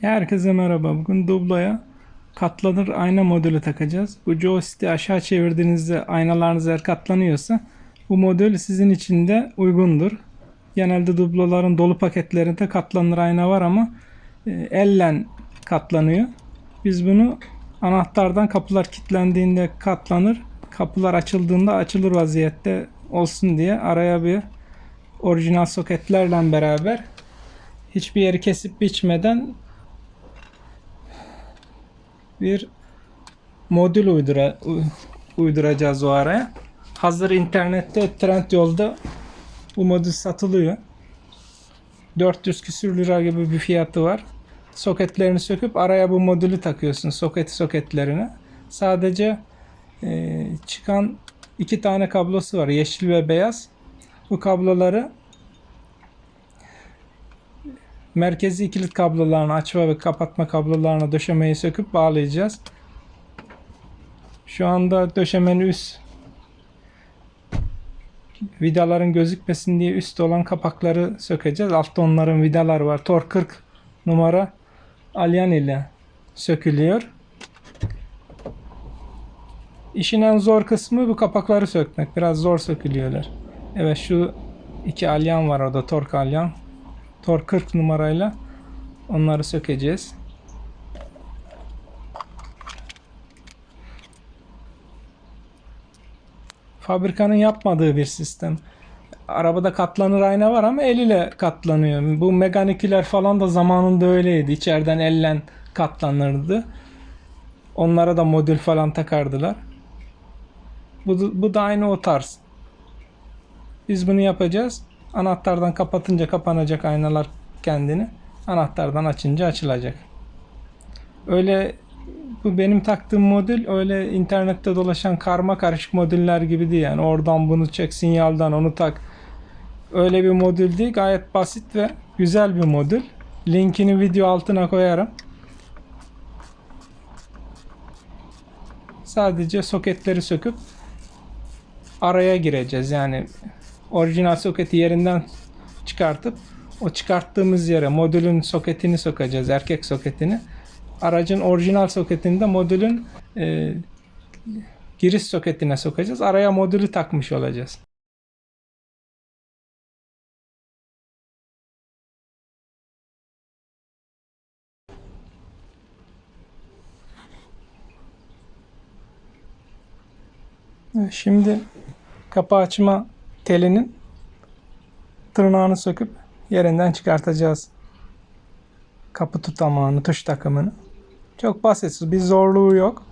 Herkese merhaba. Bugün Doblo'ya katlanır ayna modülü takacağız. Bu joystick'i aşağı çevirdiğinizde aynalarınız eğer katlanıyorsa bu modül sizin için de uygundur. Genelde dubloların dolu paketlerinde katlanır ayna var ama e, elle katlanıyor. Biz bunu anahtardan kapılar kilitlendiğinde katlanır. Kapılar açıldığında açılır vaziyette olsun diye araya bir orijinal soketlerle beraber hiçbir yeri kesip biçmeden bir modül uydura, uyduracağız o araya. Hazır internette Trendyol'da bu modül satılıyor. 400 küsür lira gibi bir fiyatı var. Soketlerini söküp araya bu modülü takıyorsun. Soket soketlerine. Sadece e, çıkan iki tane kablosu var. Yeşil ve beyaz. Bu kabloları merkezi kilit kablolarını açma ve kapatma kablolarına döşemeyi söküp bağlayacağız. Şu anda döşemenin üst vidaların gözükmesin diye üstte olan kapakları sökeceğiz. Altta onların vidalar var. Tor 40 numara alyan ile sökülüyor. İşin en zor kısmı bu kapakları sökmek. Biraz zor sökülüyorlar. Evet şu iki alyan var orada. Tork alyan. Tor 40 numarayla onları sökeceğiz. Fabrikanın yapmadığı bir sistem. Arabada katlanır ayna var ama el ile katlanıyor. Bu Meganiküler falan da zamanında öyleydi. İçeriden ellen katlanırdı. Onlara da modül falan takardılar. Bu, bu da aynı o tarz. Biz bunu yapacağız. Anahtardan kapatınca kapanacak aynalar kendini. Anahtardan açınca açılacak. Öyle bu benim taktığım modül öyle internette dolaşan karma karışık modüller gibi değil. Yani oradan bunu çek sinyaldan onu tak. Öyle bir modül değil. Gayet basit ve güzel bir modül. Linkini video altına koyarım. Sadece soketleri söküp araya gireceğiz. Yani orijinal soketi yerinden çıkartıp o çıkarttığımız yere modülün soketini sokacağız. Erkek soketini. Aracın orijinal soketini de modülün e, giriş soketine sokacağız. Araya modülü takmış olacağız. Şimdi kapı açma telinin tırnağını söküp yerinden çıkartacağız. Kapı tutamağını, tuş takımını. Çok basit, bir zorluğu yok.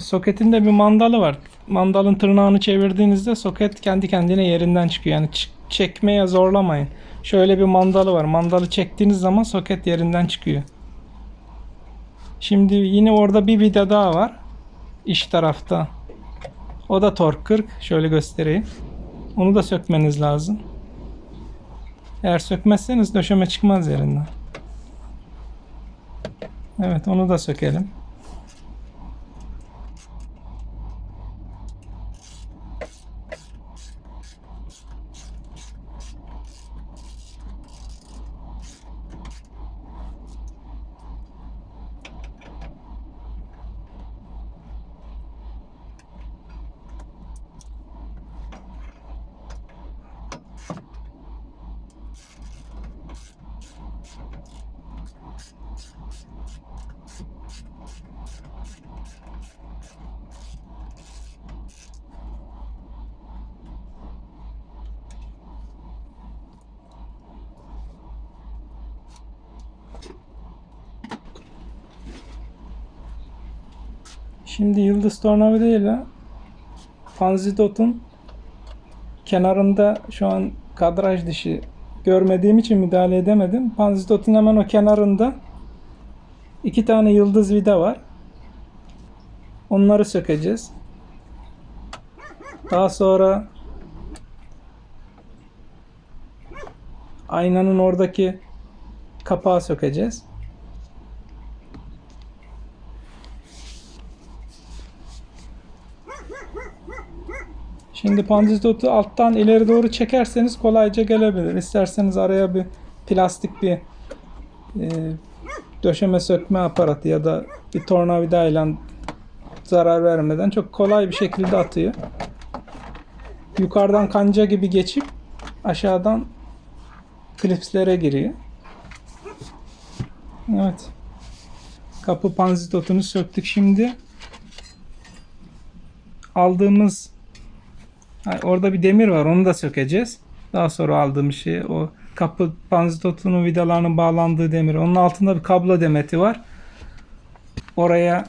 Soketinde bir mandalı var. Mandalın tırnağını çevirdiğinizde soket kendi kendine yerinden çıkıyor. Yani çekmeye zorlamayın. Şöyle bir mandalı var. Mandalı çektiğiniz zaman soket yerinden çıkıyor. Şimdi yine orada bir vida daha var. İç tarafta. O da tork 40. Şöyle göstereyim. Onu da sökmeniz lazım. Eğer sökmezseniz döşeme çıkmaz yerinden. Evet onu da sökelim. Şimdi Yıldız Tornavida ile Fanzidot'un kenarında şu an kadraj dışı görmediğim için müdahale edemedim. Panzidot'un hemen o kenarında iki tane yıldız vida var. Onları sökeceğiz. Daha sonra aynanın oradaki kapağı sökeceğiz. Şimdi panzistotu alttan ileri doğru çekerseniz kolayca gelebilir. İsterseniz araya bir plastik bir e, döşeme sökme aparatı ya da bir tornavida ile zarar vermeden çok kolay bir şekilde atıyor. Yukarıdan kanca gibi geçip aşağıdan klipslere giriyor. Evet. Kapı panzitotunu söktük şimdi. Aldığımız Orada bir demir var onu da sökeceğiz. Daha sonra aldığım şey o kapı panzitotunun vidalarının bağlandığı demir. Onun altında bir kablo demeti var. Oraya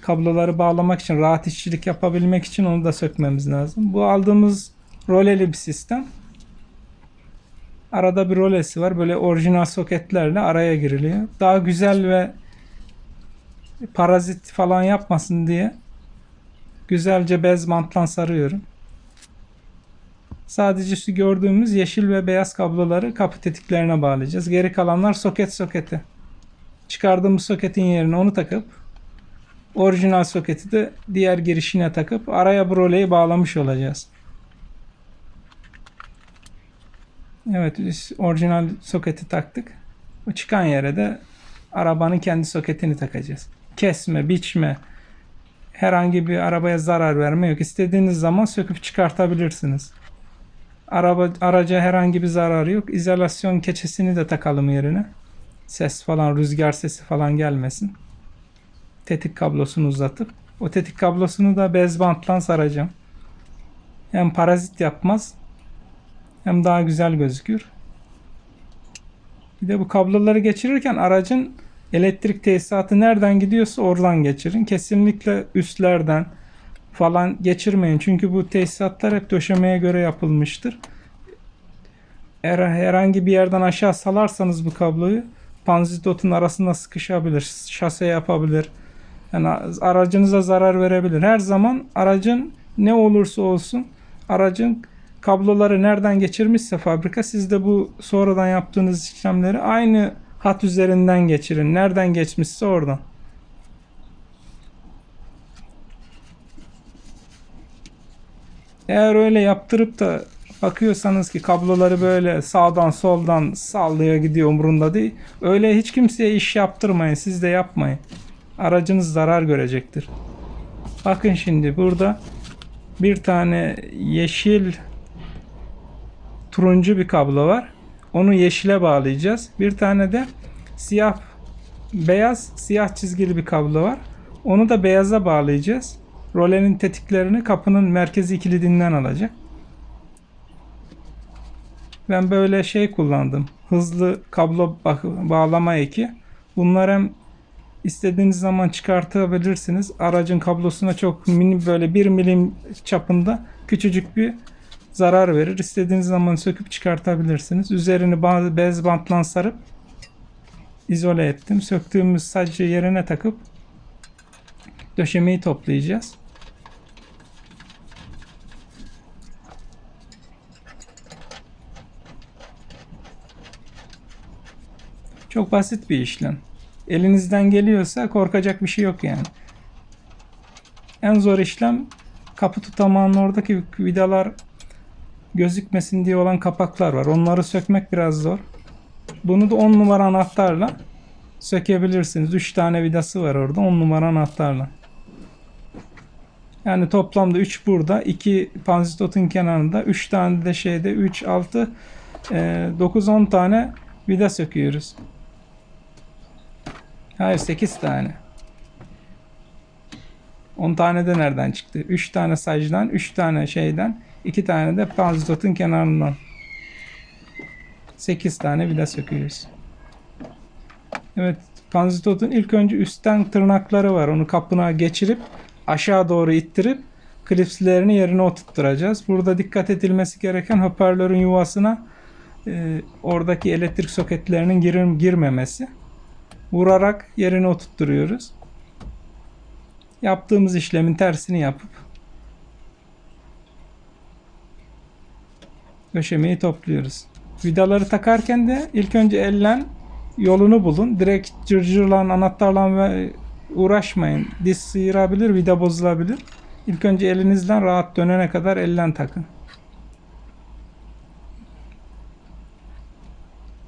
kabloları bağlamak için rahat işçilik yapabilmek için onu da sökmemiz lazım. Bu aldığımız roleli bir sistem. Arada bir rolesi var. Böyle orijinal soketlerle araya giriliyor. Daha güzel ve parazit falan yapmasın diye güzelce bez bantla sarıyorum. Sadece şu gördüğümüz yeşil ve beyaz kabloları kapı tetiklerine bağlayacağız. Geri kalanlar soket soketi. Çıkardığımız soketin yerine onu takıp orijinal soketi de diğer girişine takıp araya bu roleyi bağlamış olacağız. Evet biz orijinal soketi taktık. Bu çıkan yere de arabanın kendi soketini takacağız. Kesme, biçme, herhangi bir arabaya zarar verme yok. İstediğiniz zaman söküp çıkartabilirsiniz. Araba araca herhangi bir zararı yok. İzolasyon keçesini de takalım yerine. Ses falan, rüzgar sesi falan gelmesin. Tetik kablosunu uzatıp o tetik kablosunu da bez bantla saracağım. Hem parazit yapmaz hem daha güzel gözükür. Bir de bu kabloları geçirirken aracın elektrik tesisatı nereden gidiyorsa oradan geçirin. Kesinlikle üstlerden falan geçirmeyin. Çünkü bu tesisatlar hep döşemeye göre yapılmıştır. Eğer herhangi bir yerden aşağı salarsanız bu kabloyu panzitotun arasında sıkışabilir, şase yapabilir. Yani aracınıza zarar verebilir. Her zaman aracın ne olursa olsun aracın kabloları nereden geçirmişse fabrika siz de bu sonradan yaptığınız işlemleri aynı hat üzerinden geçirin. Nereden geçmişse oradan. Eğer öyle yaptırıp da bakıyorsanız ki kabloları böyle sağdan soldan sallıyor gidiyor umurunda değil. Öyle hiç kimseye iş yaptırmayın. Siz de yapmayın. Aracınız zarar görecektir. Bakın şimdi burada bir tane yeşil turuncu bir kablo var. Onu yeşile bağlayacağız. Bir tane de siyah beyaz siyah çizgili bir kablo var. Onu da beyaza bağlayacağız. Rolenin tetiklerini kapının merkezi kilidinden alacak. Ben böyle şey kullandım. Hızlı kablo bağlama eki. Bunlar hem istediğiniz zaman çıkartabilirsiniz. Aracın kablosuna çok mini böyle 1 milim çapında küçücük bir zarar verir. İstediğiniz zaman söküp çıkartabilirsiniz. Üzerini bez bantla sarıp izole ettim. Söktüğümüz sadece yerine takıp döşemeyi toplayacağız. Çok basit bir işlem. Elinizden geliyorsa korkacak bir şey yok yani. En zor işlem kapı tutamağının oradaki vidalar gözükmesin diye olan kapaklar var. Onları sökmek biraz zor. Bunu da 10 numara anahtarla sökebilirsiniz. 3 tane vidası var orada 10 numara anahtarla. Yani toplamda 3 burada, 2 panzitotun kenarında, 3 tane de şeyde 3 6 9 10 tane vida söküyoruz. Hayır 8 tane. 10 tane de nereden çıktı? 3 tane sacdan, 3 tane şeyden, 2 tane de panzitotun kenarından. 8 tane vida söküyoruz. Evet, panzitotun ilk önce üstten tırnakları var. Onu kapına geçirip aşağı doğru ittirip klipslerini yerine oturtturacağız. Burada dikkat edilmesi gereken hoparlörün yuvasına e, oradaki elektrik soketlerinin gir girmemesi. Vurarak yerine oturtturuyoruz. Yaptığımız işlemin tersini yapıp döşemeyi topluyoruz. Vidaları takarken de ilk önce ellen yolunu bulun. Direkt cırcırla, anahtarla ve uğraşmayın. Diz sıyırabilir, vida bozulabilir. İlk önce elinizden rahat dönene kadar ellen takın.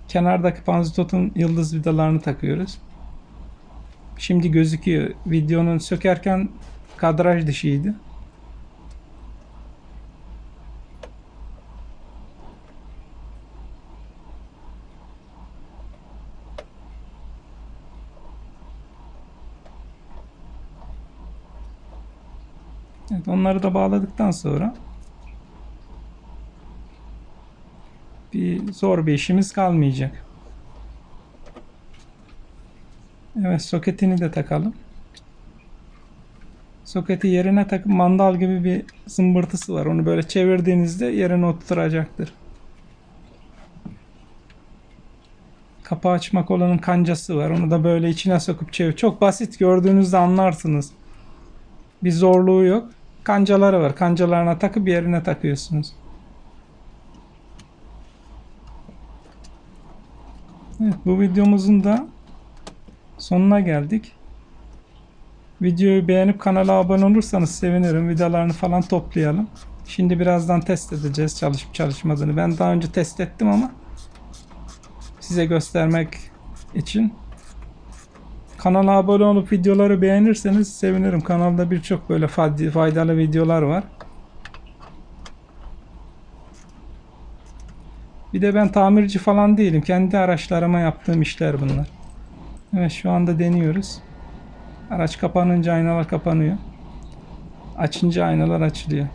Kenardaki panzitotun yıldız vidalarını takıyoruz. Şimdi gözüküyor. Videonun sökerken kadraj dışıydı. Evet, onları da bağladıktan sonra bir zor bir işimiz kalmayacak. Evet soketini de takalım. Soketi yerine takıp mandal gibi bir zımbırtısı var. Onu böyle çevirdiğinizde yerine oturtacaktır. Kapağı açma kolanın kancası var. Onu da böyle içine sokup çevir. Çok basit gördüğünüzde anlarsınız. Bir zorluğu yok. Kancaları var. Kancalarına takıp yerine takıyorsunuz. Evet bu videomuzun da sonuna geldik. Videoyu beğenip kanala abone olursanız sevinirim. Vidalarını falan toplayalım. Şimdi birazdan test edeceğiz çalışıp çalışmadığını. Ben daha önce test ettim ama size göstermek için kanala abone olup videoları beğenirseniz sevinirim. Kanalda birçok böyle fayda- faydalı videolar var. Bir de ben tamirci falan değilim. Kendi araçlarıma yaptığım işler bunlar. Evet şu anda deniyoruz. Araç kapanınca aynalar kapanıyor. Açınca aynalar açılıyor.